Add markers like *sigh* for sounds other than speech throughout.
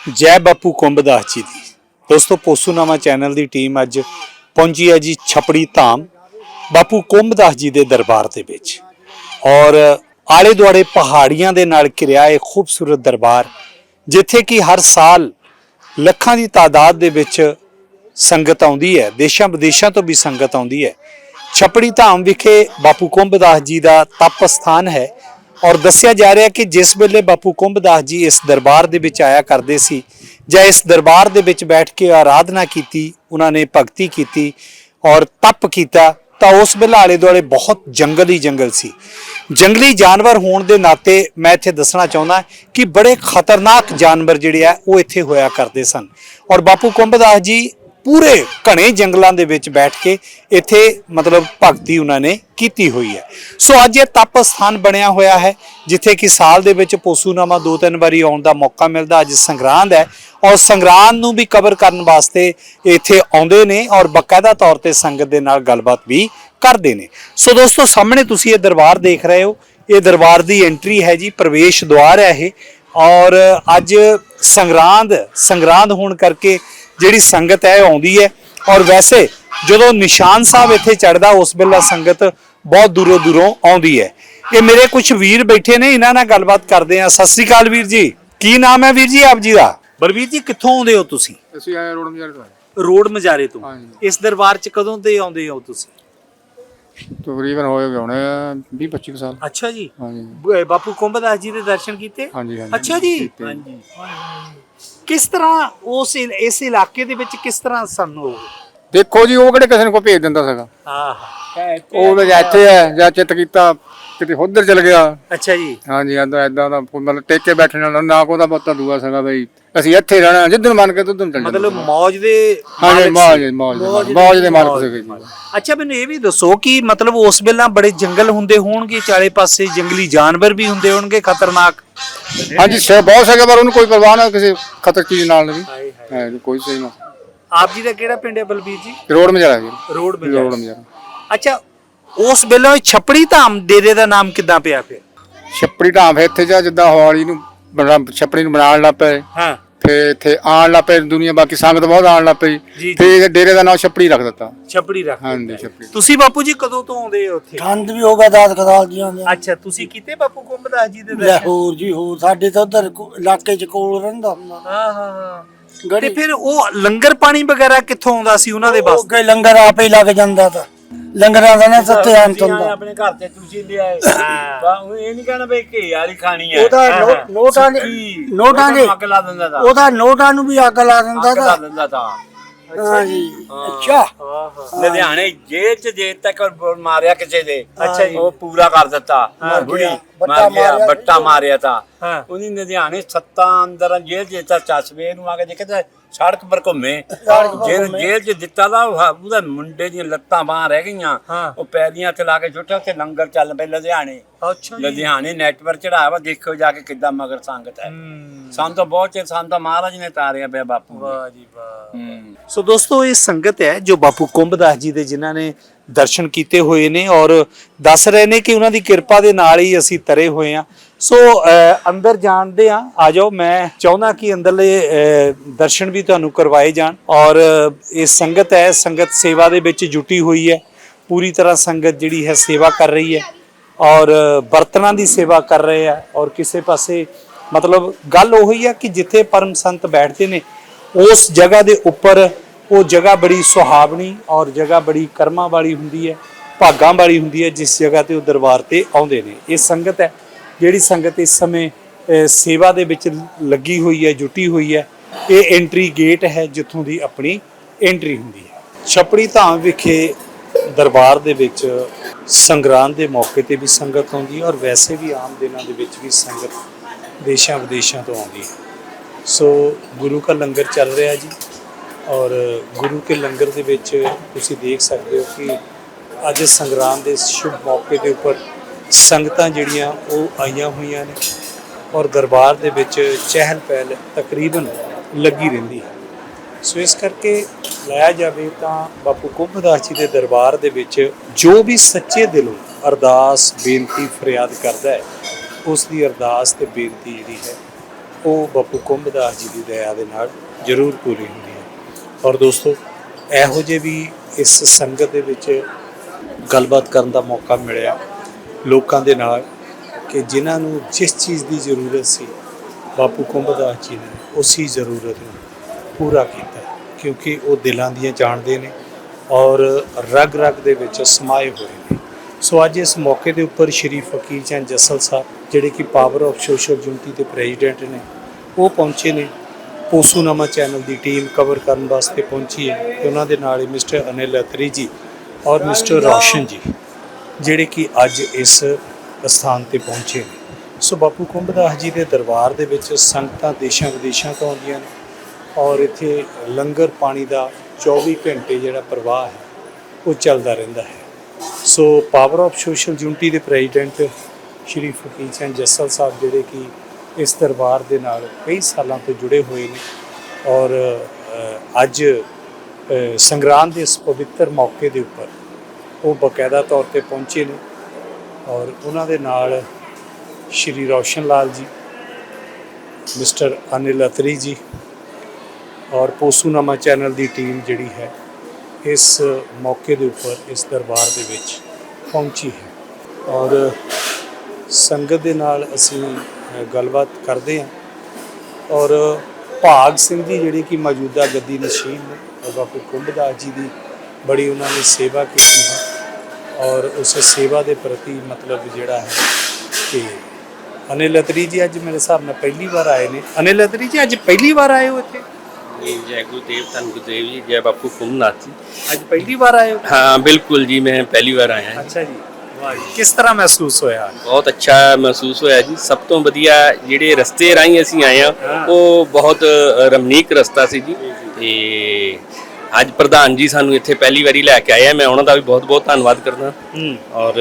ਜੈ ਬਾਪੂ ਕੁੰਭਦਾਸ ਜੀ ਦੀ। ਦੋਸਤੋ, ਪੋਸੂਨਾਮਾ ਚੈਨਲ ਦੀ ਟੀਮ ਅੱਜ ਪਹੁੰਚੀ ਹੈ ਜੀ ਛਪੜੀ ਧਾਮ ਬਾਪੂ ਕੁੰਭਦਾਸ ਜੀ ਦੇ ਦਰਬਾਰ ਦੇ ਵਿੱਚ। ਔਰ ਆਲੇ ਦੁਆਲੇ ਪਹਾੜੀਆਂ ਦੇ ਨਾਲ ਘਿਰਿਆ ਇਹ ਖੂਬਸੂਰਤ ਦਰਬਾਰ, ਜਿੱਥੇ ਕਿ ਹਰ ਸਾਲ ਲੱਖਾਂ ਦੀ ਤਾਦਾਦ ਦੇ ਵਿੱਚ ਸੰਗਤ ਆਉਂਦੀ ਹੈ ਦੇਸ਼ਾਂ ਵਿਦੇਸ਼ਾਂ ਤੋਂ ਵੀ ਸੰਗਤ ਆਉਂਦੀ ਹੈ। ਛਪੜੀ ਧਾਮ ਵਿਖੇ ਬਾਪੂ ਕੁੰਭਦਾਸ ਜੀ ਦਾ ਤਪ ਸਥਾਨ ਹੈ। ਔਰ ਦੱਸਿਆ ਜਾ ਰਿਹਾ ਕਿ ਜਿਸ ਵੇਲੇ ਬਾਪੂ ਕੁੰਭਦਾਸ ਜੀ ਇਸ ਦਰਬਾਰ ਦੇ ਵਿੱਚ ਆਇਆ ਕਰਦੇ ਸੀ ਜਾਂ ਇਸ ਦਰਬਾਰ ਦੇ ਵਿੱਚ ਬੈਠ ਕੇ ਆਰਾਧਨਾ ਕੀਤੀ, ਉਹਨਾਂ ਨੇ ਭਗਤੀ ਕੀਤੀ ਔਰ ਤਪ ਕੀਤਾ, ਤਾਂ ਉਸ ਵੇਲੇ ਆਲੇ ਦੁਆਲੇ ਬਹੁਤ ਜੰਗਲ ਹੀ ਜੰਗਲ ਸੀ। ਜੰਗਲੀ ਜਾਨਵਰ ਹੋਣ ਦੇ ਨਾਤੇ ਮੈਂ ਇੱਥੇ ਦੱਸਣਾ ਚਾਹੁੰਦਾ ਕਿ ਬੜੇ ਖਤਰਨਾਕ ਜਾਨਵਰ ਜਿਹੜੇ ਆ, ਉਹ ਇੱਥੇ ਹੋਇਆ ਕਰਦੇ ਸਨ। ਔਰ ਬਾਪੂ ਕੁੰਭਦਾਸ ਜੀ ਪੂਰੇ ਘਣੇ ਜੰਗਲਾਂ ਦੇ ਵਿੱਚ ਬੈਠ ਕੇ ਇੱਥੇ ਮਤਲਬ ਭਗਤੀ ਉਹਨਾਂ ਨੇ ਕੀਤੀ ਹੋਈ ਹੈ। ਸੋ ਅੱਜ ਇਹ ਤਪ ਸਥਾਨ ਬਣਿਆ ਹੋਇਆ ਹੈ, ਜਿੱਥੇ ਕਿ ਸਾਲ ਦੇ ਵਿੱਚ ਪੋਸੂਨਾਮਾ ਦੋ ਤਿੰਨ ਵਾਰੀ ਆਉਣ ਦਾ ਮੌਕਾ ਮਿਲਦਾ, ਅੱਜ ਸੰਗਰਾਂਦ ਹੈ ਔਰ ਸੰਗਰਾਂਦ ਨੂੰ ਵੀ ਕਵਰ ਕਰਨ ਵਾਸਤੇ ਇੱਥੇ ਆਉਂਦੇ ਨੇ ਔਰ ਬਕਾਇਦਾ ਤੌਰ ਤੇ ਸੰਗਤ ਦੇ ਨਾਲ ਗੱਲਬਾਤ ਵੀ ਕਰਦੇ ਨੇ। ਸੋ ਦੋਸਤੋ, ਸਾਹਮਣੇ ਤੁਸੀਂ ਇਹ ਦਰਬਾਰ ਦੇਖ ਰਹੇ ਹੋ। ਇਹ ਦਰਬਾਰ ਦੀ ਐਂਟਰੀ ਹੈ ਜੀ, ਪ੍ਰਵੇਸ਼ ਦੁਆਰ ਹੈ ਇਹ ਔਰ ਅੱਜ ਸੰਗਰਾਂਦ ਸੰਗਰਾਂਦ ਹੋਣ ਕਰਕੇ ਜਿਹੜੀ ਸੰਗਤ ਹੈ ਆਉਂਦੀ ਹੈ। ਔਰ ਵੈਸੇ ਜਦੋਂ ਨਿਸ਼ਾਨ ਸਾਹਿਬ ਇੱਥੇ ਚੜਦਾ ਉਸ ਵੇਲੇ ਸੰਗਤ ਬਹੁਤ ਦੂਰੋਂ ਦੂਰੋਂ ਆਉਂਦੀ ਹੈ। ਇਹ ਮੇਰੇ ਕੁਝ ਵੀਰ ਬੈਠੇ ਨੇ ਇਹਨਾਂ ਨਾਲ ਗੱਲਬਾਤ ਕਰਦੇ ਆ ਸਤਿ ਸ੍ਰੀ ਅਕਾਲ ਵੀਰ ਜੀ। ਕੀ ਨਾਮ ਹੈ ਵੀਰ ਜੀ ਆਪ ਜੀ ਦਾ? ਬਲਵੀਰ ਜੀ ਕਿੱਥੋਂ ਆਉਂਦੇ ਹੋ ਤੁਸੀਂ? ਅਸੀਂ ਆਏ ਰੋਡ ਮਜਾਰੇ ਤੋਂ। ਰੋਡ ਮਜਾਰੇ ਤੋਂ। ਇਸ ਦਰਬਾਰ 'ਚ ਕਦੋਂ ਦੇ ਆਉਂਦੇ ਹੋ ਤੁਸੀਂ? ਤਕਰੀਬਨ ਹੋਏ ਗਏ ਹੋਣੇ 20 25 ਸਾਲ। ਅੱਛਾ ਜੀ। ਹਾਂਜੀ। ਬਾਪੂ ਕੁੰਭਦਾਸ ਜੀ ਦੇ ਦਰਸ਼ਨ ਕੀਤੇ? ਹਾਂਜੀ ਹਾਂਜੀ। ਅੱਛਾ ਜੀ। ਹਾਂਜੀ। ਕਿਸ ਤਰ੍ਹਾਂ ਉਸ ਇਲ- ਇਸ ਇਲਾਕੇ ਦੇ ਵਿੱਚ ਕਿਸ ਤਰ੍ਹਾਂ ਸਾਨੂੰ ਦੇਖੋ ਜੀ ਉਹ ਕਿਹੜੇ ਕਿਸੇ ਨੂੰ ਕੋਈ ਭੇਜ ਦਿੰਦਾ ਸੀਗਾ। ਆਹ ਉਹ ਤਾਂ ਜਾਂ ਇੱਥੇ ਹੈ ਜਾਂ ਚਿੱਤ ਕੀਤਾ। ਕਿਤੇ ਉਧਰ ਚਲ ਗਿਆ। ਅੱਛਾ ਜੀ। ਹਾਂਜੀ ਏਦਾਂ ਏਦਾਂ ਦਾ ਮਤਲਬ ਟੇਕੇ ਬੈਠਣ ਨਾਲ ਨਾ ਕੋਈ ਦਾ ਬਹੁਤਾ ਦੂਆ ਸੀਗਾ ਬਈ। ਅਸੀਂ ਇੱਥੇ ਰਹਿਣਾ ਜਿੱਦਨ ਮੰਨ ਕੇ ਤੁੱਦਨ ਚੱਲ ਮਤਲਬ ਮੌਜ ਦੇ ਹਾਂਜੀ। ਮੌਜ ਮੌਜ ਮੌਜ ਦੇ ਮਾਲਕ ਸੀਗੇ ਜੀ। ਅੱਛਾ ਮੈਨੂੰ ਇਹ ਵੀ ਦੱਸੋ ਕਿ ਮਤਲਬ ਉਸ ਵੇਲੇ ਬੜੇ ਜੰਗਲ ਹੁੰਦੇ ਹੋਣਗੇ ਚਾਰੇ ਪਾਸੇ ਜੰਗਲੀ ਜਾਨਵਰ ਵੀ ਹੁੰਦੇ ਹੋਣਗੇ ਖਤਰਨਾਕ। ਹਾਂਜੀ ਸੇ ਬਹੁਤ ਸੀਗਾ ਪਰ ਉਹਨੂੰ ਕੋਈ ਪਰਵਾਹ ਨਾ ਕਿਸੇ ਖਤਰ ਚੀਜ਼ ਨਾਲ ਨਹੀਂ। ਹੈ ਜੀ, ਕੋਈ ਸਹੀ ਨਾ। ਆਪ ਜੀ ਦਾ ਕਿਹੜਾ ਪਿੰਡ ਹੈ ਬਲਬੀਰ ਜੀ? ਰੋਡ ਮਜਾਰਾ ਜੀ। ਰੋਡ ਰੋਡ ਮਜਾਰਾ। ਅੱਛਾ ਉਸ ਵੇਲੇ ਛਪੜੀ ਧਾਮ ਡੇਰੇ ਦਾ ਨਾਮ ਕਿੱਦਾਂ ਪਿਆ ਫਿਰ? ਛੱਪੜੀ ਢਾਂ ਫੇ ਇੱਥੇ ਜਾ ਜਿੱਦਾਂ ਹੌਲੀ ਨੂੰ ਬਣਾ ਛੱਪੜੀ ਨੂੰ ਬਣਾਉਣ ਲੱਗ ਪਏ। ਹਾਂ। ਫੇ ਇੱਥੇ ਆਉਣ ਲੱਗ ਪਏ ਦੁਨੀਆ ਬਾਕੀ ਸੰਗਤ ਬਹੁਤ ਆਉਣ ਲੱਗ ਪਈ। ਜੀ, ਫੇ ਇਹ ਡੇਰੇ ਦਾ ਨਾਮ ਛੱਪੜੀ ਰੱਖ ਦਿੱਤਾ। ਛਪੜੀ ਰੱਖ ਹਾਂਜੀ ਛੱਪੜੀ। ਤੁਸੀਂ ਬਾਪੂ ਜੀ ਕਦੋਂ ਤੋਂ ਆਉਂਦੇ ਹੋ ਉੱਥੇ? ਠੰਡ ਵੀ ਹੋ ਗਿਆ ਦਾਤ ਕਦਾਲ ਦੀਆਂ ਦੇ ਅੱਛਾ ਤੁਸੀਂ ਕੀਤੇ ਬਾਪੂ ਕੁੰਭਦਾਸ ਜੀ ਦੇ ਲੈ ਦਰਸ਼ਨ? ਹੋਰ ਜੀ ਹੋਰ ਸਾਡੇ ਤਾਂ ਉਧਰ ਇਲਾਕੇ ਚ ਕੋਲ ਰਹਿੰਦਾ ਹੁੰਦਾ। ਹਾਂ ਹਾਂ ਹਾਂ। ਤੇ ਗੜੀ ਫਿਰ ਉਹ ਲੰਗਰ ਪਾਣੀ ਵਗੈਰਾ ਕਿੱਥੋਂ ਆਉਂਦਾ ਸੀ ਉਹਨਾਂ ਦੇ ਉਹ ਵਾਸਤੇ? ਅੱਗੇ ਲੰਗਰ ਆਪੇ ਹੀ ਲੱਗ ਜਾਂਦਾ ਤਾਂ। ਲੰਗਰਾਂ ਦਾ ਨਾ ਸੱਤੇ ਅੰਤ ਹੁੰਦਾ। ਆਪਣੇ ਘਰ ਤੇ ਤੁਸੀਂ ਲਿਆਏ। *laughs* ਬਾ ਉਹ ਇਹ ਨਹੀਂ ਕਹਿਣਾ ਬਈ ਘੇ ਵਾਲੀ ਖਾਣੀ ਹੈ। ਉਹਦਾ ਨੋ- ਨੋਟਾਂ ਦੇ ਸੁੱਕੀ, ਨੋਟਾਂ ਦੇ ਅੱਗ ਲਾ ਦਿੰਦਾ ਤਾ। ਉਹਦਾ ਨੋਟਾਂ ਨੂੰ ਵੀ ਅੱਗ ਲਾ ਦਿੰਦਾ ਅੱਗ ਲਾ ਤਾਂ। ਦਿੰਦਾ ਤਾ। ਅੱਛਾ। ਲੁਧਿਆਣੇ ਜੇਲ੍ਹ ਚ ਜੇ ਤੱਕ ਮਾਰਿਆ ਕਿਸੇ ਦੇ ਅੱਛਾ ਜੀ। ਉਹ ਪੂਰਾ ਕਰ ਦਿੱਤਾ। ਬੁੜੀ ਮਰ ਗਿਆ ਮਾਰਿਆ। ਬੱਟਾ ਮਾਰਿਆ ਤਾ। ਹਾਂ। ਉਹਨੀ ਲੁਧਿਆਣੇ ਸੱਤਾਂ ਅੰਦਰ ਜੇਲ੍ਹ ਚ ਤਾਂ ਚਸਵੇ ਨੂੰ ਆ ਕੇ ਦੇਖੇ ਤਾਂ ਸੜਕ ਪਰ ਘੁੰਮੇ। ਜੇਲ੍ਹ ਜੇਲ੍ਹ ਚ ਦਿੱਤਾ ਦਾ ਉਹਦਾ ਮੁੰਡੇ ਦੀਆਂ ਲੱਤਾਂ ਬਾਹਾਂ ਰਹਿ ਗਈਆਂ। ਉਹ ਪੈਦੀਆਂ ਤੇ ਲਾ ਕੇ ਛੁੱਟਿਆ ਉੱਥੇ ਲੰਗਰ ਚੱਲ ਪਏ ਲੁਧਿਆਣੇ। ਲੁਧਿਆਣੇ ਨੈਟਵਰਕ ਚੜਾਇਆ ਵਾ ਦੇਖੋ ਜਾ ਕੇ ਕਿੱਦਾਂ ਮਗਰ ਸੰਗਤ ਹੈ। ਸਾਨੂੰ ਤਾਂ ਬਹੁਤ ਚਿਰ ਸਾਨੂੰ ਤਾਂ ਮਹਾਰਾਜ ਨੇ ਤਾਰਿਆ ਪਿਆ ਬਾਪੂ। ਵਾਹ ਜੀ ਵਾਹ। ਸੋ ਦੋਸਤੋ ਇਹ ਸੰਗਤ ਹੈ ਜੋ ਬਾਪੂ ਕੁੰਭਦਾਸ ਜੀ ਦੇ ਜਿਨ੍ਹਾਂ ਨੇ ਦਰਸ਼ਨ ਕੀਤੇ ਹੋਏ ਨੇ ਔਰ ਦੱਸ ਰਹੇ ਨੇ ਕਿ ਉਹਨਾਂ ਦੀ ਕਿਰਪਾ ਦੇ ਨਾਲ ਹੀ ਅਸੀਂ ਤਰੇ ਹੋਏ ਆ ਸੋ ਅੰਦਰ ਜਾਣਦੇ ਆ ਆ ਜਾਓ, ਮੈਂ ਚਾਹੁੰਦਾ ਕਿ ਅੰਦਰਲੇ ਦਰਸ਼ਨ ਵੀ ਤੁਹਾਨੂੰ ਕਰਵਾਏ ਜਾਣ। ਔਰ ਇਹ ਸੰਗਤ ਹੈ, ਸੰਗਤ ਸੇਵਾ ਦੇ ਵਿੱਚ ਜੁਟੀ ਹੋਈ ਹੈ। ਪੂਰੀ ਤਰ੍ਹਾਂ ਸੰਗਤ ਜਿਹੜੀ ਹੈ, ਸੇਵਾ ਕਰ ਰਹੀ ਹੈ। ਔਰ ਬਰਤਨਾਂ ਦੀ ਸੇਵਾ ਕਰ ਰਹੇ ਆ। ਔਰ ਕਿਸੇ ਪਾਸੇ ਮਤਲਬ ਗੱਲ ਉਹੀ ਹੈ ਕਿ ਜਿੱਥੇ ਪਰਮ ਸੰਤ ਬੈਠਦੇ ਨੇ, ਉਸ ਜਗ੍ਹਾ ਦੇ ਉੱਪਰ ਉਹ ਜਗ੍ਹਾ ਬੜੀ ਸੁਹਾਵਣੀ ਔਰ ਜਗ੍ਹਾ ਬੜੀ ਕਰਮਾਂ ਵਾਲੀ ਹੁੰਦੀ ਹੈ, ਭਾਗਾਂ ਵਾਲੀ ਹੁੰਦੀ ਹੈ, ਜਿਸ ਜਗ੍ਹਾ ਤੇ ਉਹ ਦਰਬਾਰ ਤੇ ਆਉਂਦੇ ਨੇ। ਇਹ ਸੰਗਤ ਹੈ। ਜਿਹੜੀ ਸੰਗਤ ਇਸ ਸਮੇਂ ਸੇਵਾ ਦੇ ਵਿੱਚ ਲੱਗੀ ਹੋਈ ਹੈ, ਜੁਟੀ ਹੋਈ ਹੈ, ਇਹ ਐਂਟਰੀ ਗੇਟ ਹੈ ਜਿੱਥੋਂ ਦੀ ਆਪਣੀ ਐਂਟਰੀ ਹੁੰਦੀ ਹੈ। ਛਪੜੀ ਧਾਮ ਵਿਖੇ ਦਰਬਾਰ ਦੇ ਵਿੱਚ ਸੰਗਰਾਂਦ ਦੇ ਮੌਕੇ ਤੇ ਵੀ ਸੰਗਤ ਆਉਂਦੀ ਹੈ ਔਰ ਵੈਸੇ ਵੀ ਆਮ ਦਿਨਾਂ ਦੇ ਵਿੱਚ ਵੀ ਸੰਗਤ ਦੇਸ਼ਾਂ ਵਿਦੇਸ਼ਾਂ ਤੋਂ ਆਉਂਦੀ ਹੈ। ਸੋ ਗੁਰੂ ਕਾ ਲੰਗਰ ਚੱਲ ਰਿਹਾ ਜੀ ਔਰ ਗੁਰੂ ਕੇ ਲੰਗਰ ਦੇ ਵਿੱਚ ਤੁਸੀਂ ਦੇਖ ਸਕਦੇ ਹੋ ਕਿ ਅੱਜ ਸੰਗਰਾਂਦ ਦੇ ਸ਼ੁਭ ਮੌਕੇ ਦੇ ਉੱਪਰ ਸੰਗਤਾਂ ਜਿਹੜੀਆਂ ਉਹ ਆਈਆਂ ਹੋਈਆਂ ਨੇ ਔਰ ਦਰਬਾਰ ਦੇ ਵਿੱਚ ਚਹਿਲ ਪਹਿਲ ਤਕਰੀਬਨ ਲੱਗੀ ਰਹਿੰਦੀ ਹੈ। ਸੋ ਇਸ ਕਰਕੇ ਲਾਇਆ ਜਾਵੇ ਤਾਂ ਬਾਪੂ ਕੁੰਭਦਾਸ ਜੀ ਦੇ ਦਰਬਾਰ ਦੇ ਵਿੱਚ ਜੋ ਵੀ ਸੱਚੇ ਦਿਲੋਂ ਅਰਦਾਸ, ਬੇਨਤੀ, ਫਰਿਆਦ ਕਰਦਾ ਹੈ, ਉਸ ਦੀ ਅਰਦਾਸ ਤੇ ਬੇਨਤੀ ਜਿਹੜੀ ਹੈ, ਉਹ ਬਾਪੂ ਕੁੰਭਦਾਸ ਜੀ ਦੀ ਦਇਆ ਦੇ ਨਾਲ ਜ਼ਰੂਰ ਪੂਰੀ ਹੁੰਦੀ ਹੈ। ਔਰ ਦੋਸਤੋ, ਇਹੋ ਜਿਹੇ ਵੀ ਇਸ ਸੰਗਤ ਦੇ ਵਿੱਚ ਗੱਲਬਾਤ ਕਰਨ ਦਾ ਮੌਕਾ ਮਿਲਿਆ। ਲੋਕਾਂ ਦੇ ਨਾਲ ਕਿ ਜਿਨ੍ਹਾਂ ਨੂੰ ਜਿਸ ਚੀਜ਼ ਦੀ ਜ਼ਰੂਰਤ ਸੀ, ਬਾਪੂ ਕੁੰਭਦਾਸ ਜੀ ਨੇ ਉਸੇ ਜ਼ਰੂਰਤ ਨੂੰ ਪੂਰਾ ਕੀਤਾ ਕਿਉਂਕਿ ਉਹ ਦਿਲਾਂ ਦੀਆਂ ਜਾਣਦੇ ਨੇ ਔਰ ਰਗ ਰਗ ਦੇ ਵਿੱਚ ਸਮਾਏ ਹੋਏ ਨੇ। ਸੋ ਅੱਜ ਇਸ ਮੌਕੇ ਦੇ ਉੱਪਰ ਸ਼੍ਰੀ ਫਕੀਰ ਚੰਦ ਜੱਸਲ ਸਾਹਿਬ, ਜਿਹੜੇ ਕਿ ਪਾਵਰ ਆਫ ਸੋਸ਼ਲ ਯੂਨਿਟੀ ਦੇ ਪ੍ਰੈਜ਼ੀਡੈਂਟ ਨੇ, ਉਹ ਪਹੁੰਚੇ ਨੇ। ਪੋਸੂਨਾਮਾ ਚੈਨਲ ਦੀ ਟੀਮ ਕਵਰ ਕਰਨ ਵਾਸਤੇ ਪਹੁੰਚੀ ਹੈ ਤੇ ਉਹਨਾਂ ਦੇ ਨਾਲ ਹੀ ਮਿਸਟਰ ਅਨਿਲ ਅਤਰੀ ਜੀ ਔਰ ਮਿਸਟਰ ਰੌਸ਼ਨ ਜੀ। ਜਿਹੜੇ ਕਿ ਅੱਜ ਇਸ ਸਥਾਨ ਤੇ ਪਹੁੰਚੇ ਨੇ। ਸੋ ਬਾਪੂ ਕੁੰਭਦਾਸ ਜੀ ਦੇ ਦਰਬਾਰ ਦੇ ਵਿੱਚ ਸੰਗਤਾਂ ਦੇਸ਼ਾਂ ਵਿਦੇਸ਼ਾਂ ਤੋਂ ਆਉਂਦੀਆਂ ਨੇ ਔਰ ਇੱਥੇ ਲੰਗਰ ਪਾਣੀ ਦਾ 24 ਘੰਟੇ ਜਿਹੜਾ ਪ੍ਰਵਾਹ ਹੈ, ਉਹ ਚੱਲਦਾ ਰਹਿੰਦਾ ਹੈ। So power of social unity ਦੇ ਪ੍ਰੈਜ਼ੀਡੈਂਟ ਸ਼੍ਰੀ ਫਕੀਰ ਸਿੰਘ ਜੱਸਲ ਸਾਹਿਬ ਜਿਹੜੇ ਕਿ ਇਸ ਦਰਬਾਰ ਦੇ ਨਾਲ ਕਈ ਸਾਲਾਂ ਤੋਂ ਜੁੜੇ ਹੋਏ ਨੇ ਔਰ ਅੱਜ ਸੰਗਰਾਂਦ ਦੇ ਇਸ ਪਵਿੱਤਰ ਮੌਕੇ ਦੇ ਉੱਪਰ ਉਹ ਬਕਾਇਦਾ ਤੌਰ ਤੇ ਪਹੁੰਚੇ ਨੇ ਔਰ ਉਹਨਾਂ ਦੇ ਨਾਲ ਸ਼੍ਰੀ ਰੌਸ਼ਨ ਲਾਲ ਜੀ, ਮਿਸਟਰ ਅਨਿਲ ਅਤਰੀ ਜੀ ਔਰ ਪੋਸੂਨਾਮਾ ਚੈਨਲ ਦੀ ਟੀਮ ਜਿਹੜੀ ਹੈ ਇਸ ਮੌਕੇ ਦੇ ਉੱਪਰ, ਇਸ ਦਰਬਾਰ ਦੇ ਵਿੱਚ ਪਹੁੰਚੀ ਹੈ। ਔਰ ਸੰਗਤ ਦੇ ਨਾਲ ਅਸੀਂ ਗੱਲਬਾਤ ਕਰਦੇ ਹਾਂ ਔਰ ਭਾਗ ਸਿੰਘ ਜੀ ਜਿਹੜੇ ਕਿ ਮੌਜੂਦਾ ਗੱਦੀ ਨਸ਼ੀਨ ਨੇ ਔਰ ਬਾਪੂ ਕੁੰਭਦਾਸ ਜੀ ਦੀ ਬੜੀ ਉਹਨਾਂ ਨੇ ਸੇਵਾ ਕੀਤੀ ਹੈ ਔਰ ਉਸ ਸੇਵਾ ਦੇ ਪ੍ਰਤੀ ਮਤਲਬ ਜਿਹੜਾ ਹੈ ਕਿ ਅਨਿਲ ਅਤਰੀ ਜੀ ਅੱਜ ਮੇਰੇ ਹਿਸਾਬ ਨਾਲ ਪਹਿਲੀ ਵਾਰ ਆਏ ਨੇ। ਅਨਿਲ ਅਤਰੀ ਜੀ ਅੱਜ ਪਹਿਲੀ ਵਾਰ ਆਏ ਹੋ ਇੱਥੇ? ਜੀ ਜੈ ਗੁਰਦੇਵ ਧੰਨ ਗੁਰਦੇਵ ਜੀ ਜੈ ਬਾਪੂ ਕੁਮਨਾਥ ਜੀ। ਅੱਜ ਪਹਿਲੀ ਵਾਰ ਆਏ ਹੋ? ਹਾਂ ਬਿਲਕੁਲ ਜੀ ਮੈਂ ਪਹਿਲੀ ਵਾਰ ਆਇਆ ਹਾਂ। ਅੱਛਾ ਜੀ। ਵਾਹ ਕਿਸ ਤਰ੍ਹਾਂ ਮਹਿਸੂਸ ਹੋਇਆ? ਬਹੁਤ ਅੱਛਾ ਮਹਿਸੂਸ ਹੋਇਆ ਜੀ। ਸਭ ਤੋਂ ਵਧੀਆ ਜਿਹੜੇ ਰਸਤੇ ਰਾਹੀਂ ਅਸੀਂ ਆਏ ਆ ਉਹ ਬਹੁਤ ਰਮਨੀਕ ਰਸਤਾ ਸੀ ਜੀ। ਤੇ ਅੱਜ ਪ੍ਰਧਾਨ ਜੀ ਸਾਨੂੰ ਇੱਥੇ ਪਹਿਲੀ ਵਾਰੀ ਲੈ ਕੇ ਆਏ ਆ। ਮੈਂ ਉਹਨਾਂ ਦਾ ਵੀ ਬਹੁਤ ਬਹੁਤ ਧੰਨਵਾਦ ਕਰਦਾ। ਔਰ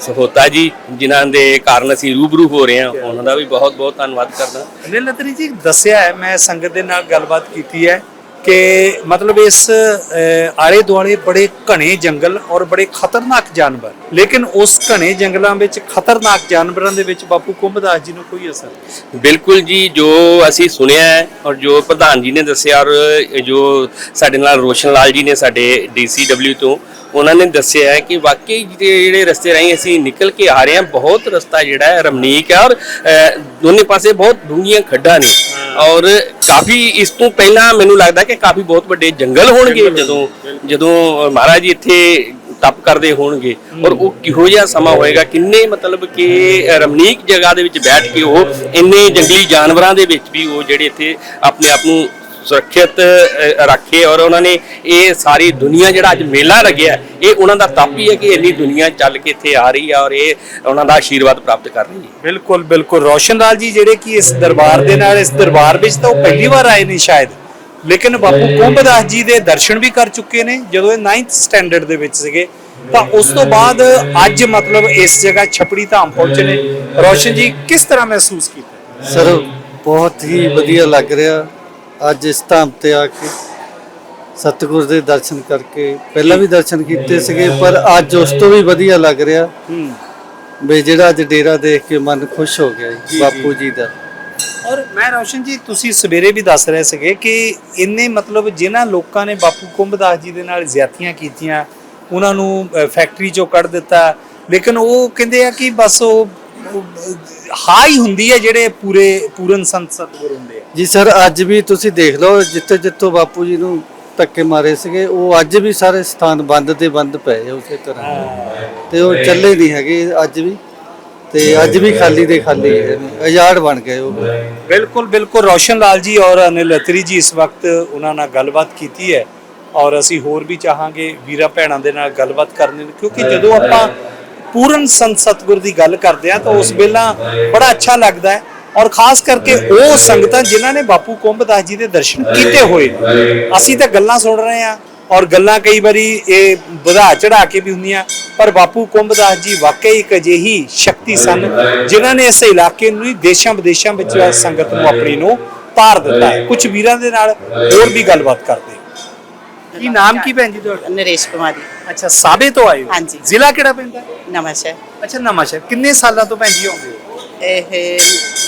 ਸਹੋਤਾ ਜੀ ਜਿਨ੍ਹਾਂ ਦੇ ਕਾਰਨ ਅਸੀਂ ਰੂਬਰੂ ਹੋ ਰਹੇ ਹਾਂ ਉਹਨਾਂ ਦਾ ਵੀ ਬਹੁਤ ਬਹੁਤ ਧੰਨਵਾਦ ਕਰਦਾ। ਅਨਿਲ ਅਤਰੀ ਜੀ ਦੱਸਿਆ ਹੈ ਮੈਂ ਸੰਗਤ ਦੇ ਨਾਲ ਗੱਲਬਾਤ ਕੀਤੀ ਹੈ। ਕਿ ਮਤਲਬ ਇਸ ਅਹ, ਆਲੇ ਦੁਆਲੇ ਬੜੇ ਘਣੇ ਜੰਗਲ ਔਰ ਬੜੇ ਖਤਰਨਾਕ ਜਾਨਵਰ। ਲੇਕਿਨ ਉਸ ਘਣੇ ਜੰਗਲਾਂ ਵਿੱਚ ਖਤਰਨਾਕ ਜਾਨਵਰਾਂ ਦੇ ਵਿੱਚ ਬਾਪੂ ਕੁੰਭਦਾਸ ਜੀ ਨੂੰ ਕੋਈ ਅਸਰ ਨਹੀਂ। ਬਿਲਕੁਲ ਜੀ ਜੋ ਅਸੀਂ ਸੁਣਿਆ ਹੈ ਔਰ ਜੋ ਪ੍ਰਧਾਨ ਜੀ ਨੇ ਦੱਸਿਆ ਔਰ ਜੋ ਸਾਡੇ ਨਾਲ ਰੋਸ਼ਨ ਲਾਲ ਜੀ ਨੇ ਸਾਡੇ ਡੀਸੀਡਬਲਯੂ ਤੋਂ ਉਹਨਾਂ ਨੇ ਦੱਸਿਆ ਕਿ ਵਾਕਈ ਜਿਹੜੇ ਰਸਤੇ ਰਾਹੀਂ ਅਸੀਂ ਨਿਕਲ ਕੇ ਆ ਰਹੇ ਹਾਂ ਬਹੁਤ ਰਸਤਾ ਜਿਹੜਾ ਹੈ ਰਮਣੀਕ ਹੈ ਔਰ ਦੋਨੇ ਪਾਸੇ ਬਹੁਤ ਡੂੰਘੀਆਂ ਖੱਡਾਂ ਨੇ। ਔਰ ਕਾਫੀ ਇਸ ਤੋਂ ਪਹਿਲਾਂ ਮੈਨੂੰ ਲੱਗਦਾ ਕਿ ਕਾਫੀ ਬਹੁਤ ਵੱਡੇ ਜੰਗਲ ਹੋਣਗੇ ਜਦੋਂ ਜਦੋਂ ਮਹਾਰਾਜ ਜੀ ਇੱਥੇ ਤਪ ਕਰਦੇ ਹੋਣਗੇ। ਔਰ ਉਹ ਕਿਹੋ ਜਿਹਾ ਸਮਾਂ ਹੋਏਗਾ? ਕਿੰਨੇ ਮਤਲਬ ਕਿ ਰਮਣੀਕ ਜਗ੍ਹਾ ਦੇ ਵਿੱਚ ਬੈਠ ਕੇ ਉਹ ਇੰਨੇ ਜੰਗਲੀ ਜਾਨਵਰਾਂ ਦੇ ਵਿੱਚ ਵੀ ਉਹ ਜਿਹੜੇ ਇੱਥੇ ਆਪਣੇ ਆਪ ਨੂੰ ਸੁਰੱਖਿਅਤ ਰੱਖੇ ਔਰ ਉਹਨਾਂ ਨੇ ਇਹ ਸਾਰੀ ਦੁਨੀਆ ਜਿਹੜਾ ਅੱਜ ਮੇਲਾ ਲੱਗਿਆ ਇਹ ਉਹਨਾਂ ਦਾ ਤਪ ਹੀ ਹੈ ਕਿ ਇੰਨੀ ਦੁਨੀਆ ਚੱਲ ਕੇ ਇੱਥੇ ਆ ਰਹੀ ਹੈ ਔਰ ਇਹ ਉਹਨਾਂ ਦਾ ਆਸ਼ੀਰਵਾਦ ਪ੍ਰਾਪਤ ਕਰ ਰਹੀ ਹੈ। ਬਿਲਕੁਲ ਬਿਲਕੁਲ। ਰੋਸ਼ਨ ਲਾਲ ਜੀ ਜਿਹੜੇ ਕਿ ਇਸ ਦਰਬਾਰ ਦੇ ਨਾਲ ਇਸ ਦਰਬਾਰ ਵਿੱਚ ਤਾਂ ਉਹ ਪਹਿਲੀ ਵਾਰ ਆਏ ਨੇ ਸ਼ਾਇਦ। ਲੇਕਿਨ ਬਾਪੂ ਕੁੰਭਦਾਸ ਜੀ ਦੇ ਦਰਸ਼ਨ ਵੀ ਕਰ ਚੁੱਕੇ ਨੇ ਜਦੋਂ ਇਹ 9th ਸਟੈਂਡਰਡ ਦੇ ਵਿੱਚ ਸੀਗੇ। ਤਾਂ ਉਸ ਤੋਂ ਬਾਅਦ ਅੱਜ ਮਤਲਬ ਇਸ ਜਗ੍ਹਾ ਛਪੜੀ ਧਾਮ ਪਹੁੰਚੇ ਨੇ। ਰੋਸ਼ਨ ਜੀ ਕਿਸ ਤਰ੍ਹਾਂ ਮਹਿਸੂਸ ਕੀਤਾ? ਸਰ ਬਹੁਤ ਹੀ ਵਧੀਆ ਲੱਗ ਰਿਹਾ। ਅੱਜ ਇਸ ਧਾਮ ਤੇ ਆ ਕੇ ਸਤਿਗੁਰ ਦੇ ਦਰਸ਼ਨ ਕਰਕੇ ਪਹਿਲਾਂ ਵੀ ਦਰਸ਼ਨ ਕੀਤੇ ਸੀਗੇ ਪਰ ਅੱਜ ਉਸ ਤੋਂ ਵੀ ਵਧੀਆ ਲੱਗ ਰਿਹਾ ਹੂੰ ਵੀ ਜਿਹੜਾ ਅੱਜ ਡੇਰਾ ਦੇਖ ਕੇ ਮਨ ਖੁਸ਼ ਹੋ ਗਿਆ ਜੀ ਬਾਪੂ ਜੀ ਦਾ ਔਰ ਮੈਂ ਰੋਸ਼ਨ ਜੀ ਤੁਸੀਂ ਸਵੇਰੇ ਵੀ ਦੱਸ ਰਹੇ ਸੀਗੇ ਕਿ ਇੰਨੇ ਮਤਲਬ ਜਿਨ੍ਹਾਂ ਲੋਕਾਂ ਨੇ ਬਾਪੂ ਕੁੰਭਦਾਸ ਜੀ ਦੇ ਨਾਲ ਜ਼ਿਆਤੀਆਂ ਕੀਤੀਆਂ ਉਹਨਾਂ ਨੂੰ ਫੈਕਟਰੀ ਚੋਂ ਕੱਢ ਦਿੱਤਾ ਲੇਕਿਨ ਉਹ ਕਹਿੰਦੇ ਆ ਕਿ ਬਸ ਉਹ ਉਹ, ਹਾਂ ਹੀ ਹੁੰਦੀ ਹੈ ਜਿਹੜੇ ਪੂਰੇ ਪੂਰਨ ਸੰਤ ਸਤਿਗੁਰ ਹੁੰਦੇ ਜੀ ਸਰ ਅੱਜ ਵੀ ਤੁਸੀਂ ਦੇਖ ਲਓ ਜਿੱਥੇ ਜਿੱਥੋਂ ਬਾਪੂ ਜੀ ਨੂੰ ਧੱਕੇ ਮਾਰੇ ਸੀਗੇ ਉਹ ਅੱਜ ਵੀ ਸਾਰੇ ਸਥਾਨ ਬੰਦ ਤੇ ਬੰਦ ਪਏ ਆ ਉਸੇ ਤਰ੍ਹਾਂ। ਤੇ ਉਹ ਚੱਲੇ ਨਹੀਂ ਹੈਗੇ ਅੱਜ ਵੀ। ਤੇ ਅੱਜ ਵੀ ਖਾਲੀ ਦੇ ਖਾਲੀ ਹੈ ਆਜ਼ਾਦ ਬਣ ਗਏ ਉਹ। ਬਿਲਕੁਲ ਬਿਲਕੁਲ। ਰੋਸ਼ਨ ਲਾਲ ਜੀ ਔਰ ਅਨਿਲ ਅਤਰੀ ਜੀ ਇਸ ਵਕਤ ਉਹਨਾਂ ਨਾਲ ਗੱਲਬਾਤ ਕੀਤੀ ਹੈ ਔਰ ਅਸੀਂ ਹੋਰ ਵੀ ਚਾਹਾਂਗੇ ਵੀਰਾ ਭੈਣਾਂ ਦੇ ਨਾਲ ਗੱਲਬਾਤ ਕਰਨੀ ਕਿਉਂਕਿ ਜਦੋਂ ਆਪਾਂ ਪੂਰਨ ਸੰਤ ਸਤਗੁਰ ਦੀ ਗੱਲ ਕਰਦੇ ਆ ਤਾਂ ਉਸ ਵੇਲਾ ਬੜਾ ਅੱਛਾ ਲੱਗਦਾ ਹੈ। ਔਰ ਖਾਸ ਕਰਕੇ ਉਹ ਸੰਗਤਾਂ ਜਿਨ੍ਹਾਂ ਨੇ ਬਾਪੂ ਕੁੰਭਦਾਸ ਜੀ ਦੇ ਦਰਸ਼ਨ ਕੀਤੇ ਹੋਏ ਨੇ। ਅਸੀਂ ਤਾਂ ਗੱਲਾਂ ਸੁਣ ਰਹੇ ਆ ਔਰ ਗੱਲਾਂ ਕਈ ਵਾਰੀ ਇਹ ਵਧਾ ਚੜਾ ਕੇ ਵੀ ਹੁੰਦੀਆਂ ਪਰ ਬਾਪੂ ਕੁੰਭਦਾਸ ਜੀ ਵਾਕਈ ਇੱਕ ਅਜਿਹੀ ਸ਼ਕਤੀ ਸਨ ਜਿਨ੍ਹਾਂ ਨੇ ਇਸ ਇਲਾਕੇ ਨੂੰ ਹੀ ਦੇਸ਼ਾਂ ਵਿਦੇਸ਼ਾਂ ਵਿੱਚ ਸੰਗਤ ਨੂੰ ਆਪਣੀ ਨੂੰ ਤਾਰ ਦਿੱਤਾ ਹੈ। ਕੁਝ ਵੀਰਾਂ ਦੇ ਨਾਲ ਹੋਰ ਵੀ ਗੱਲਬਾਤ ਕਰਦੇ। ਕੀ ਨਾਮ ਕੀ ਭੈਣ ਜੀ ਤੁਹਾਡਾ? ਨਰੇਸ਼ ਕੁਮਾਰੀ ਅੱਛਾ ਸਾਬੇ ਤੋਂ ਆਏ ਹੋ? ਹਾਂਜੀ। ਜ਼ਿਲ੍ਹਾ ਕਿਹੜਾ ਪੈਂਦਾ ਨਵਾਂ ਸ਼ਹਿਰ ਅੱਛਾ ਨਵਾਂ ਸ਼ਹਿਰ ਕਿੰਨੇ ਸਾਲਾਂ ਤੋਂ ਭੈਣ ਜੀ ਆਉਂਦੇ ਹੋ? ਇਹ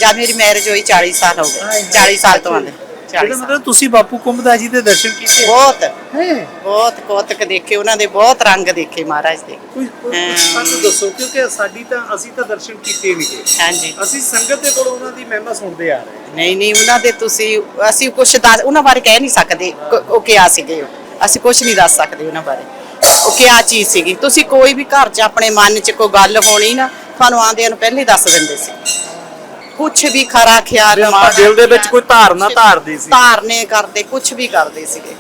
ਜਦ ਮੇਰੀ ਮੈਰਿਜ ਹੋਈ 40 ਸਾਲ ਹੋ ਗਏ। 40 ਸਾਲ ਤੋਂ ਆਂਦੇ 40 ਇਹਦਾ ਸਾਲ। ਮਤਲਬ ਤੁਸੀਂ ਬਾਪੂ ਕੁੰਭਦਾਸ ਜੀ ਦੇ ਦਰਸ਼ਨ ਕੀਤੇ? ਬਹੁਤ। ਬਹੁਤ ਕੋਤਕ ਦੇਖੇ ਉਹਨਾਂ ਦੇ ਬਹੁਤ ਰੰਗ ਦੇਖੇ ਮਹਾਰਾਜ ਦੇ। ਕੋਈ ਹਾਂ। ਸਾਨੂੰ ਦੱਸੋ ਕਿਉਂਕਿ ਸਾਡੀ ਤਾਂ ਅਸੀਂ ਤਾਂ ਦਰਸ਼ਨ ਕੀਤੇ ਨਹੀਂਗੇ ਹਾਂਜੀ। ਅਸੀਂ ਸੰਗਤ ਦੇ ਕੋਲੋਂ ਉਹਨਾਂ ਦੀ ਮਹਿਮਾ ਸੁਣਦੇ ਆ ਰਹੇ ਹਾਂ। ਨਹੀਂ ਨਹੀਂ ਉਹਨਾਂ ਦੇ ਤੁਸੀਂ ਅਸੀਂ ਕੁਝ ਦੱਸ ਉਹਨਾਂ ਬਾਰੇ ਕਹਿ ਨਹੀਂ ਸਕਦੇ ਕ- ਉਹ ਕਿਹਾ ਸੀਗੇ। ਅਸੀਂ ਕੁਝ ਨਹੀਂ ਦੱਸ ਸਕਦੇ ਉਹਨਾਂ ਬਾਰੇ। ਉਹ ਕਿਆ ਚੀਜ਼ ਸੀਗੀ। ਤੁਸੀਂ ਕੋਈ ਵੀ ਘਰ 'ਚ ਆਪਣੇ ਮਨ 'ਚ ਕੋਈ ਗੱਲ ਹੋਣੀ ਨਾ ਤੁਹਾਨੂੰ ਆਂਦਿਆਂ ਨੂੰ ਪਹਿਲੇ ਦੱਸ ਦਿੰਦੇ ਸੀ। ਕੁਝ ਵੀ ਖਰਾ ਖਿਆਲ ਮਾੜਾ ਦਿਲ ਦੇ ਵਿੱਚ ਕੋਈ ਧਾਰਨਾ ਧਾਰਦੇ ਸੀ। ਧਾਰਨੇ ਕਰਦੇ ਕੁਝ ਵੀ ਕਰਦੇ ਸੀਗੇ।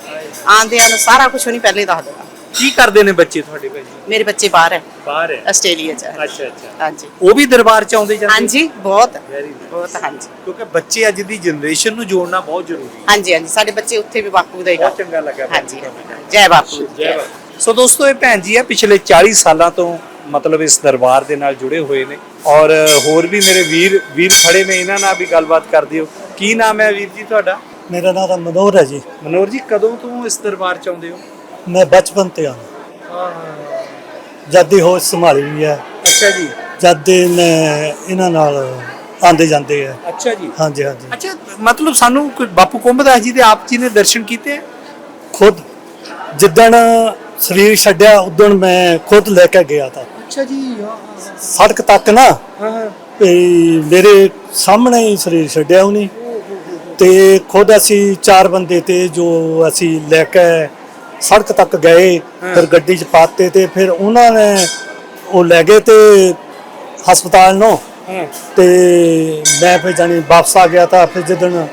ਆਂਦਿਆਂ ਨੂੰ ਸਾਰਾ ਕੁਝ ਉਹਨੇ ਪਹਿਲੇ ਦੱਸ ਦੇਣਾ। ਕੀ ਕਰਦੇ ਨੇ ਬੱਚੇ ਤੁਹਾਡੇ ਭਾਈ ਮੇਰੇ ਬੱਚੇ ਬਾਹਰ ਹੈ। ਬਾਹਰ ਹੈ? ਆਸਟ੍ਰੇਲੀਆ 'ਚ ਹੈ। ਅੱਛਾ ਅੱਛਾ। ਹਾਂਜੀ। ਉਹ ਵੀ ਦਰਬਾਰ ਚ ਆਉਂਦੇ ਜਾਂਦੇ? ਹਾਂਜੀ ਬਹੁਤ. ਬਹੁਤ ਹਾਂਜੀ। ਕਿਉਂਕਿ ਬੱਚੇ ਅੱਜ ਦੀ ਜਨਰੇਸ਼ਨ ਨੂੰ ਜੋੜਨਾ ਬਹੁਤ ਜ਼ਰੂਰੀ ਹੈ। ਹਾਂਜੀ ਹਾਂਜੀ। ਸਾਡੇ ਬੱਚੇ ਉੱਥੇ ਵੀ ਬਾਪੂ ਦਾ ਹੀ ਬਹੁਤ। ਚੰਗਾ ਲੱਗਾ ਹਾਂਜੀ। ਜੈ ਬਾਪੂ ਜੈ। ਬਾਬਾ। ਸੋ ਦੋਸਤੋ ਇਹ ਭੈਣ ਜੀ ਆ ਪਿਛਲੇ 40 ਸਾਲਾਂ ਤੋਂ ਮਤਲਬ ਇਸ ਦਰਬਾਰ ਦੇ ਨਾਲ ਜੁੜੇ ਹੋਏ ਨੇ। ਔਰ ਹੋਰ ਵੀ ਮੇਰੇ ਵੀਰ ਵੀਰ ਖੜੇ ਨੇ ਇਹਨਾਂ ਨਾਲ ਵੀ ਗੱਲਬਾਤ ਕਰਦੇ ਹੋ। ਕੀ ਨਾਮ ਹੈ ਵੀਰ ਜੀ ਤੁਹਾਡਾ? ਮੇਰਾ ਨਾਮ ਤਾਂ ਮਨੋਹਰ ਹੈ ਜੀ। ਮਨੋਰ ਜੀ ਕਦੋਂ ਤੋਂ ਇਸ ਦਰਬਾਰ ਚ ਆਉਂਦੇ ਹੋ? ਮੈਂ ਬਚਪਨ ਤੇ ਆ ਜਦ ਦੀ ਹੋਸ਼ ਸੰਭਾਲੀ ਹੈ। ਅੱਛਾ ਜੀ। ਜਦ ਦੇ ਮੈਂ ਇਹਨਾਂ ਨਾਲ ਆਂਦੇ ਜਾਂਦੇ ਆ ਅੱਛਾ ਜੀ। ਹਾਂਜੀ ਹਾਂਜੀ। ਅੱਛਾ ਮਤਲਬ ਸਾਨੂੰ ਕੋਈ ਬਾਪੂ ਕੁੰਭਦਾਸ ਜੀ ਦੇ ਆਪ ਜੀ ਨੇ ਦਰਸ਼ਨ ਕੀਤੇ ਆ ਖੁਦ। ਜਿੱਦਣ ਸਰੀਰ ਛੱਡਿਆ ਉਦੋਂ ਮੈਂ ਖੁਦ ਲੈ ਕੇ ਗਿਆ ਤਾਂ। ਅੱਛਾ ਜੀ ਸੜਕ ਤੱਕ ਨਾ ਹਾਂ ਮੇਰੇ ਸਾਹਮਣੇ ਹੀ ਸਰੀਰ ਛੱਡਿਆ ਉਹਨੇ। ਤੇ ਖੁਦ ਅਸੀਂ ਚਾਰ ਬੰਦੇ ਤੇ ਜੋ ਅਸੀਂ ਲੈ ਕੇ ਸੜਕ ਤੱਕ ਗਏ ਫਿਰ ਗੱਡੀ 'ਚ ਪਾਤੇ ਤੇ ਫਿਰ ਉਹਨਾਂ ਨੇ ਉਹ ਲੈ ਗਏ ਤੇ ਹਸਪਤਾਲ ਨੂੰ। ਤੇ ਮੈਂ ਫਿਰ ਜਾਣੀ ਵਾਪਸ ਆ ਗਿਆ ਤਾਂ ਫਿਰ ਜਦੋਂ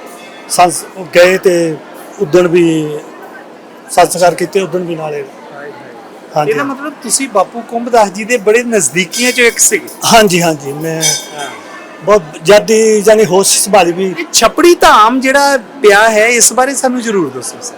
ਸੰਸ ਗਏ ਤੇ ਉਦਣ ਵੀ ਸੰਸਕਾਰ ਕੀਤੇ ਉਦਣ ਵੀ ਨਾਲੇ। ਹਾਂਜੀ। ਇਹਦਾ ਮਤਲਬ ਤੁਸੀਂ ਬਾਪੂ ਕੁੰਭਦਾਸ ਜੀ ਦੇ ਬੜੇ ਨਜ਼ਦੀਕੀਆਂ ਚੋਂ ਇੱਕ ਸੀਗੇ। ਹਾਂਜੀ ਹਾਂਜੀ ਮੈਂ ਬਹੁਤ ਜਦੀ ਜਾਨੀ ਹੋਸ਼ ਸੰਭਾਲੀ ਵੀ। ਇਹ ਛਪੜੀ ਧਾਮ ਜਿਹੜਾ ਪਿਆ ਹੈ ਇਸ ਬਾਰੇ ਸਾਨੂੰ ਜ਼ਰੂਰ ਦੱਸੋ ਸਰ।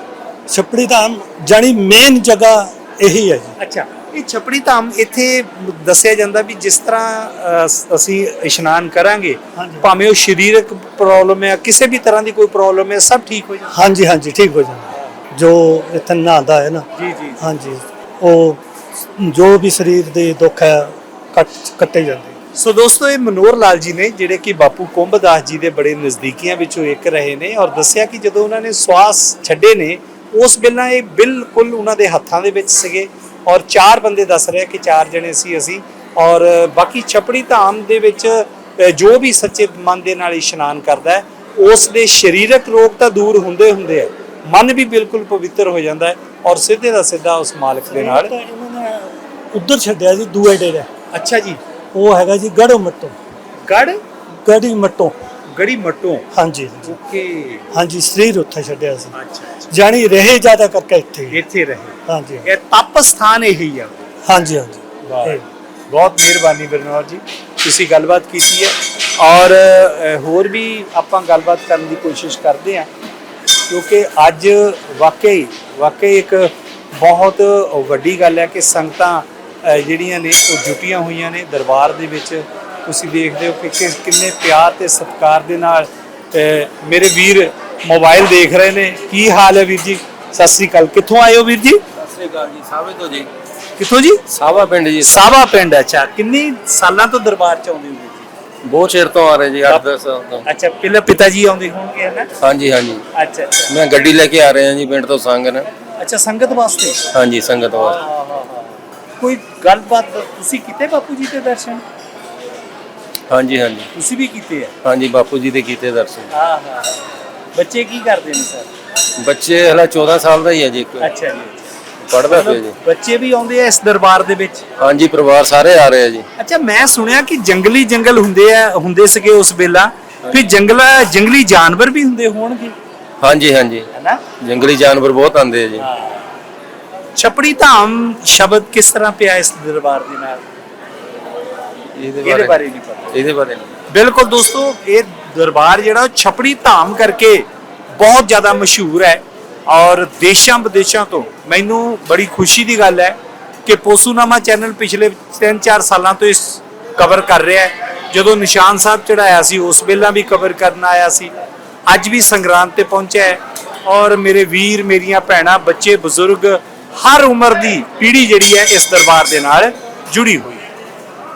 ਛਪੜੀ ਧਾਮ ਜਾਨੀ ਮੇਨ ਜਗ੍ਹਾ ਇਹੀ ਹੈ ਜੀ। ਅੱਛਾ ਇਹ ਛਪੜੀ ਧਾਮ ਇੱਥੇ ਦੱਸਿਆ ਜਾਂਦਾ ਵੀ ਜਿਸ ਤਰ੍ਹਾਂ ਅ, ਸ- ਅਸੀਂ ਇਸ਼ਨਾਨ ਕਰਾਂਗੇ ਹਾਂਜੀ। ਭਾਵੇਂ ਉਹ ਸਰੀਰਕ ਪ੍ਰੋਬਲਮ ਹੈ ਕਿਸੇ ਵੀ ਤਰ੍ਹਾਂ ਦੀ ਕੋਈ ਪ੍ਰੋਬਲਮ ਹੈ ਸਭ ਠੀਕ ਹੋ ਜਾਂਦਾ ਹਾਂਜੀ ਹਾਂਜੀ ਠੀਕ ਹੋ ਜਾਂਦਾ ਜੋ ਇੱਥੇ ਨਹਾਉਂਦਾ ਹੈ ਨਾ। ਜੀ ਜੀ। ਹਾਂਜੀ। ਉਹ ਜੋ ਵੀ ਸਰੀਰ ਦੇ ਦੁੱਖ ਹੈ, ਕੱਟ ਕੱਟੇ ਜਾਂਦੇ। ਸੋ ਦੋਸਤੋ, ਇਹ ਮਨੋਹਰ ਲਾਲ ਜੀ ਨੇ, ਜਿਹੜੇ ਕਿ ਬਾਪੂ ਕੁੰਭਦਾਸ ਜੀ ਦੇ ਬੜੇ ਨਜ਼ਦੀਕੀਆਂ ਵਿੱਚੋਂ ਇੱਕ ਰਹੇ ਨੇ ਔਰ ਦੱਸਿਆ ਕਿ ਜਦੋਂ ਉਹਨਾਂ ਨੇ ਸਵਾਸ ਛੱਡੇ ਨੇ, ਉਸ ਵੇਲੇ ਇਹ ਬਿਲਕੁਲ ਉਹਨਾਂ ਦੇ ਹੱਥਾਂ ਦੇ ਵਿੱਚ ਸੀਗੇ ਔਰ ਚਾਰ ਬੰਦੇ ਦੱਸ ਰਹੇ ਕਿ ਚਾਰ ਜਣੇ ਸੀ ਅਸੀਂ ਔਰ ਬਾਕੀ ਛਪੜੀ ਧਾਮ ਦੇ ਵਿੱਚ ਜੋ ਵੀ ਸੱਚੇ ਮਨ ਦੇ ਨਾਲ ਇਸ਼ਨਾਨ ਕਰਦਾ ਉਸ ਦੇ ਸਰੀਰਕ ਰੋਗ ਤਾਂ ਦੂਰ ਹੁੰਦੇ ਹੁੰਦੇ ਆ। ਮਨ ਵੀ ਬਿਲਕੁਲ ਪਵਿੱਤਰ ਹੋ ਜਾਂਦਾ ਹੈ। ਔਰ ਸਿੱਧੇ ਦਾ ਸਿੱਧਾ ਉਸ ਮਾਲਕ ਦੇ ਨਾਲ। ਤਾਂ ਇਹਨਾਂ ਨੇ ਉੱਧਰ ਛੱਡਿਆ ਜੀ ਦੂਏ ਡੇਰੇ। ਅੱਛਾ ਜੀ। ਉਹ ਹੈਗਾ ਜੀ ਗੜੋ ਮੱਟੋ। ਗੜ ਗੜੀ ਮੱਟੋ। ਗੜੀ ਮੱਟੋ? ਹਾਂਜੀ। ਓਕੇ। ਹਾਂਜੀ ਸਰੀਰ ਉੱਥੇ ਛੱਡਿਆ ਸੀ। ਅੱਛਾ ਜਾਣੀ ਰਹੇ ਜ਼ਿਆਦਾ ਕਰਕੇ ਇੱਥੇ ਹੀ। ਇੱਥੇ ਰਹੇ। ਹਾਂਜੀ। ਇਹ ਤਪ ਸਥਾਨ ਇਹੀ ਆ। ਹਾਂਜੀ ਹਾਂਜੀ। ਇਹ। ਬਹੁਤ ਮਿਹਰਬਾਨੀ ਬਰਨੌਰ ਜੀ। ਤੁਸੀਂ ਗੱਲਬਾਤ ਕੀਤੀ ਹੈ। ਔਰ ਅ, ਹੋਰ ਵੀ ਆਪਾਂ ਗੱਲਬਾਤ ਕਰਨ ਦੀ ਕੋਸ਼ਿਸ਼ ਕਰਦੇ ਹਾਂ। ਕਿਉਂਕਿ ਅੱਜ ਵਾਕਈ ਵਾਕਈ ਇੱਕ ਬਹੁਤ ਵੱਡੀ ਗੱਲ ਹੈ ਕਿ ਸੰਗਤਾਂ ਜਿਹੜੀਆਂ ਨੇ ਉਹ ਜੁਟੀਆਂ ਹੋਈਆਂ ਨੇ ਦਰਬਾਰ ਦੇ ਵਿੱਚ। ਤੁਸੀਂ ਦੇਖਦੇ ਹੋ ਕਿ ਕਿੰਨੇ ਪਿਆਰ ਤੇ ਸਤਿਕਾਰ ਦੇ ਨਾਲ ਮੇਰੇ ਵੀਰ ਮੋਬਾਈਲ ਦੇਖ ਰਹੇ ਨੇ। ਕੀ ਹਾਲ ਹੈ ਵੀਰ ਜੀ? ਸਤਿ ਸ੍ਰੀ ਅਕਾਲ। ਕਿੱਥੋਂ ਆਏ ਹੋ ਵੀਰ ਜੀ? ਸ੍ਰੀ ਅਕਾਲ ਜੀ। ਸਾਵੇ ਤੋਂ ਜੀ। ਕਿੱਥੋਂ ਜੀ? ਸਾਵਾ ਪਿੰਡ ਜੀ। ਸਾਵਾ ਪਿੰਡ ਅੱਛਾ। ਕਿੰਨੀ ਸਾਲਾਂ ਤੋਂ ਦਰਬਾਰ ਚ ਆਉਂਦੇ ਹੋ ਬਹੁਤ ਚਿਰ ਤੋਂ ਆ ਰਹੇ ਜੀ 8-10 ਸਾਲ ਤੋਂ। ਅੱਛਾ ਪਹਿਲਾਂ ਪਿਤਾ ਜੀ ਆਉਂਦੇ ਹੋਣਗੇ ਨਾ ਹਾਂਜੀ ਹਾਂਜੀ। ਅੱਛਾ ਅੱਛਾ। ਮੈਂ ਗੱਡੀ ਲੈ ਕੇ ਆ ਰਹੇ ਹਾਂ ਜੀ ਪਿੰਡ ਤੋਂ ਸੰਗਨ। ਅੱਛਾ ਸੰਗਤ ਵਾਸਤੇ? ਹਾਂਜੀ ਸੰਗਤ ਵਾਸਤੇ। ਕੋਈ ਗੱਲਬਾਤ ਤੁਸੀਂ ਕੀਤੇ ਬਾਪੂ ਜੀ ਦੇ ਦਰਸ਼ਨ? ਹਾਂਜੀ ਹਾਂਜੀ। ਤੁਸੀਂ ਵੀ ਕੀਤੇ ਆ? ਹਾਂਜੀ ਬਾਪੂ ਜੀ ਦੇ ਕੀਤੇ ਦਰਸ਼ਨ। ਹਾਂ ਹਾਂ ਬੱਚੇ ਕੀ ਕਰਦੇ ਨੇ ਸਰ? ਬੱਚੇ ਹਲਾ 14 ਸਾਲ ਦਾ ਹੀ ਹੈ ਜੀ ਇੱਕ। ਅੱਛਾ ਜੀ ਪੜਦਾ ਪਿਆ ਜੀ। ਬੱਚੇ ਵੀ ਆਉਂਦੇ ਆ ਇਸ ਦਰਬਾਰ ਦੇ ਵਿੱਚ? ਹਾਂਜੀ ਪਰਿਵਾਰ ਸਾਰੇ ਆ ਰਹੇ ਆ ਜੀ। ਅੱਛਾ ਮੈਂ ਸੁਣਿਆ ਕਿ ਜੰਗਲੀ ਜੰਗਲ ਹੁੰਦੇ ਆ ਹੁੰਦੇ ਸੀਗੇ ਉਸ ਵੇਲਾ। ਫਿਰ ਜੰਗਲ ਜੰਗਲੀ ਜਾਨਵਰ ਵੀ ਹੁੰਦੇ ਹੋਣਗੇ। ਹਾਂਜੀ ਹਾਂਜੀ। ਹੈਨਾ? ਜੰਗਲੀ ਜਾਨਵਰ ਬਹੁਤ ਆਉਂਦੇ ਆ ਜੀ। ਛਪੜੀ ਧਾਮ ਸ਼ਬਦ ਕਿਸ ਤਰ੍ਹਾਂ ਪਿਆ ਇਸ ਦਰਬਾਰ ਦੇ ਨਾਲ? ਇਹਦੇ ਬਾਰੇ ਨਹੀਂ ਪਤਾ। ਇਹਦੇ ਬਾਰੇ ਨਹੀਂ। ਬਿਲਕੁਲ ਦੋਸਤੋ ਇਹ ਦਰਬਾਰ ਜਿਹੜਾ ਛਪੜੀ ਧਾਮ ਕਰਕੇ ਬਹੁਤ ਜ਼ਿਆਦਾ ਮਸ਼ਹੂਰ ਹੈ। ਔਰ ਦੇਸ਼ਾਂ ਵਿਦੇਸ਼ਾਂ ਤੋਂ ਮੈਨੂੰ ਬੜੀ ਖੁਸ਼ੀ ਦੀ ਗੱਲ ਹੈ ਕਿ ਪੋਸੂਨਾਮਾ ਚੈਨਲ ਪਿਛਲੇ 3-4 ਸਾਲਾਂ ਤੋਂ ਇਸ ਕਵਰ ਕਰ ਰਿਹਾ ਹੈ। ਜਦੋਂ ਨਿਸ਼ਾਨ ਸਾਹਿਬ ਚੜਾਇਆ ਸੀ, ਉਸ ਵੇਲਾ ਵੀ ਕਵਰ ਕਰਨ ਆਇਆ ਸੀ। ਅੱਜ ਵੀ ਸੰਗਰਾਂਦ ਤੇ ਪਹੁੰਚਿਆ ਹੈ ਔਰ ਮੇਰੇ ਵੀਰ, ਮੇਰੀਆਂ ਭੈਣਾਂ, ਬੱਚੇ, ਬਜ਼ੁਰਗ ਹਰ ਉਮਰ ਦੀ ਪੀੜ੍ਹੀ ਜਿਹੜੀ ਹੈ ਇਸ ਦਰਬਾਰ ਦੇ ਨਾਲ ਜੁੜੀ ਹੋਈ